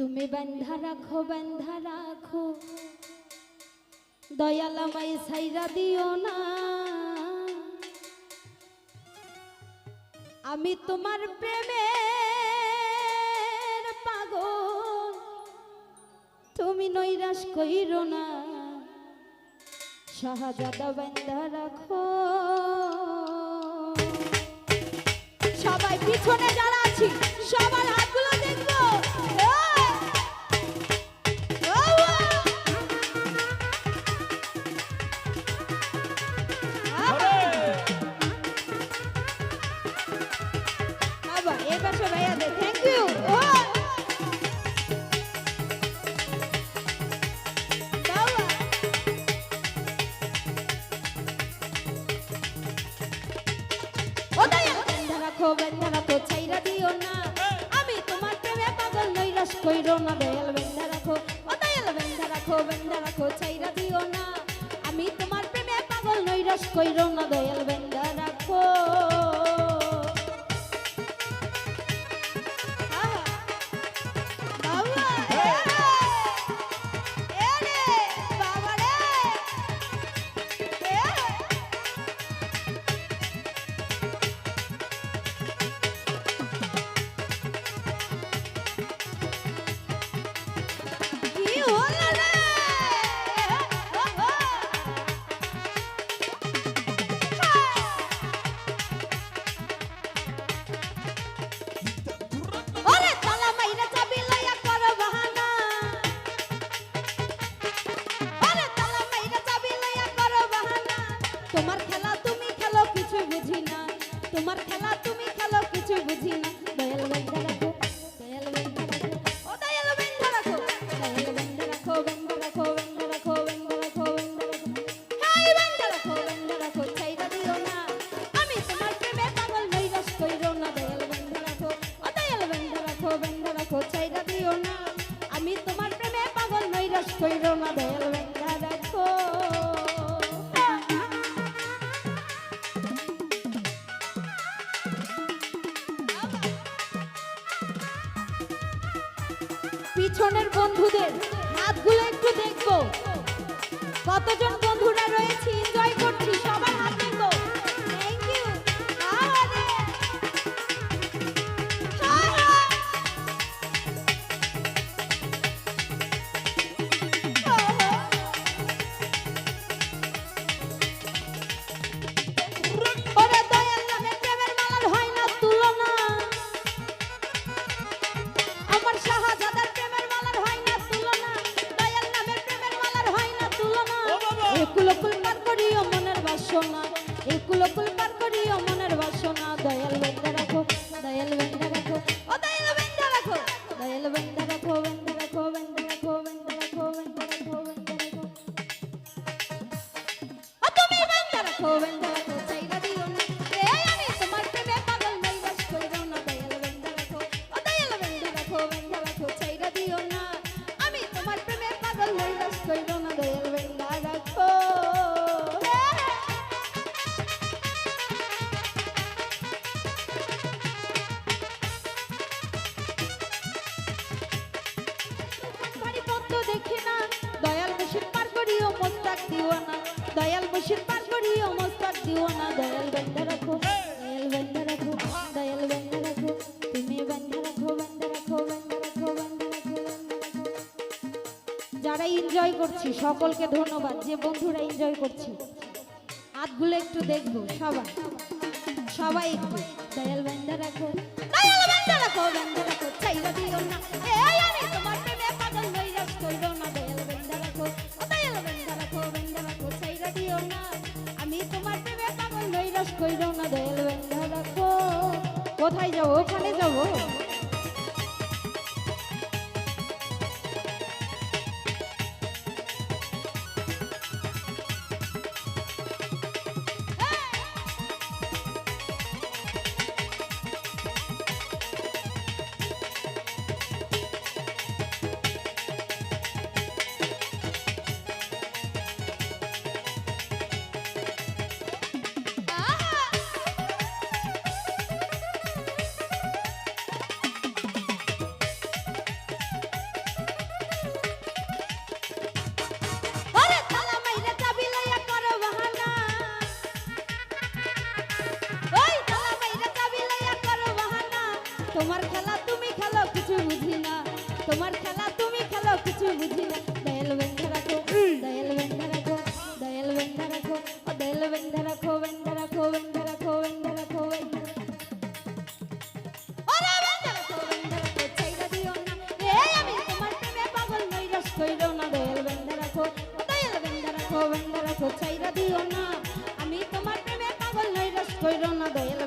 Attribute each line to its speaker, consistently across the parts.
Speaker 1: তুমি বন্ধা রাখো বন্ধা রাখো। দয়ালামাই সাইরা দিও না। আমি তোমার প্রেমের পাগল। তুমি নৈরাশ কইরো না। শাহজাদা বন্ধা রাখো। সবাই পিছনে যারা আছি, সবার কইরো না দয়াল বেন্দা রাখো, ও দয়াল বেন্দা রাখো বেন্দা রাখো, ছাইরা দিও না। আমি তোমার প্রেমে পাগল নই রস কইরো না দয়াল বেন্দা খেলা তুমি খেলো কিছু বুঝি না। তোমার খেলা তুমি খেলো পিছনের বন্ধুদের হাতগুলো একটু দেখব। কতজন মনের বাসনা একুলকুল দয়াল মুর্শিদ পার করিও মোস্তাক দিও না দয়াল বন্ধা রাখো, দয়াল বন্ধা রাখো, দয়াল বন্ধা রাখো, তুমি বন্ধা রাখো বন্ধা রাখো বন্ধা রাখো বন্ধা রাখো। রাখো যারা এনজয় করছি, সকলকে ধন্যবাদ, যে বন্ধুরা এনজয় করছি। হাতগুলো একটু দেখব, সবাই। সবাই একটু। দয়াল বান্দা রাখো। দয়াল বান্দা রাখো বান্দা রাখো চাইরা দিও না। এই আমি তোমার প্রেমে পাগল নৈরাশ কইরো কইরো না দয়াল বেঙ্গা রাখো। কোথায় যাব? ওখানে যাব? খেলা তুমি খেলো কিছু বুঝি না তোমার খেলা তুমি খেলো কিছু বুঝি না দয়াল বেঁধে রাখো দয়াল বেঁধে রাখো দয়াল বেঁধে রাখো ও দয়াল বেঁধে রাখো বেঁধে রাখো বেঁধে রাখো বেঁধে রাখো চাইরা দিও না আমি তোমার প্রেমে পাগল নৈরাশ কইরো না দয়াল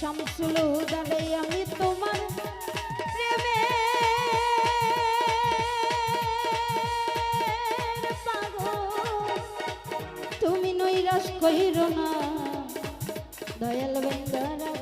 Speaker 1: শামসুল উদারে আমি তোমার প্রেমে। তুমি নৈরাশ কহির না দয়াল বেঙ্গা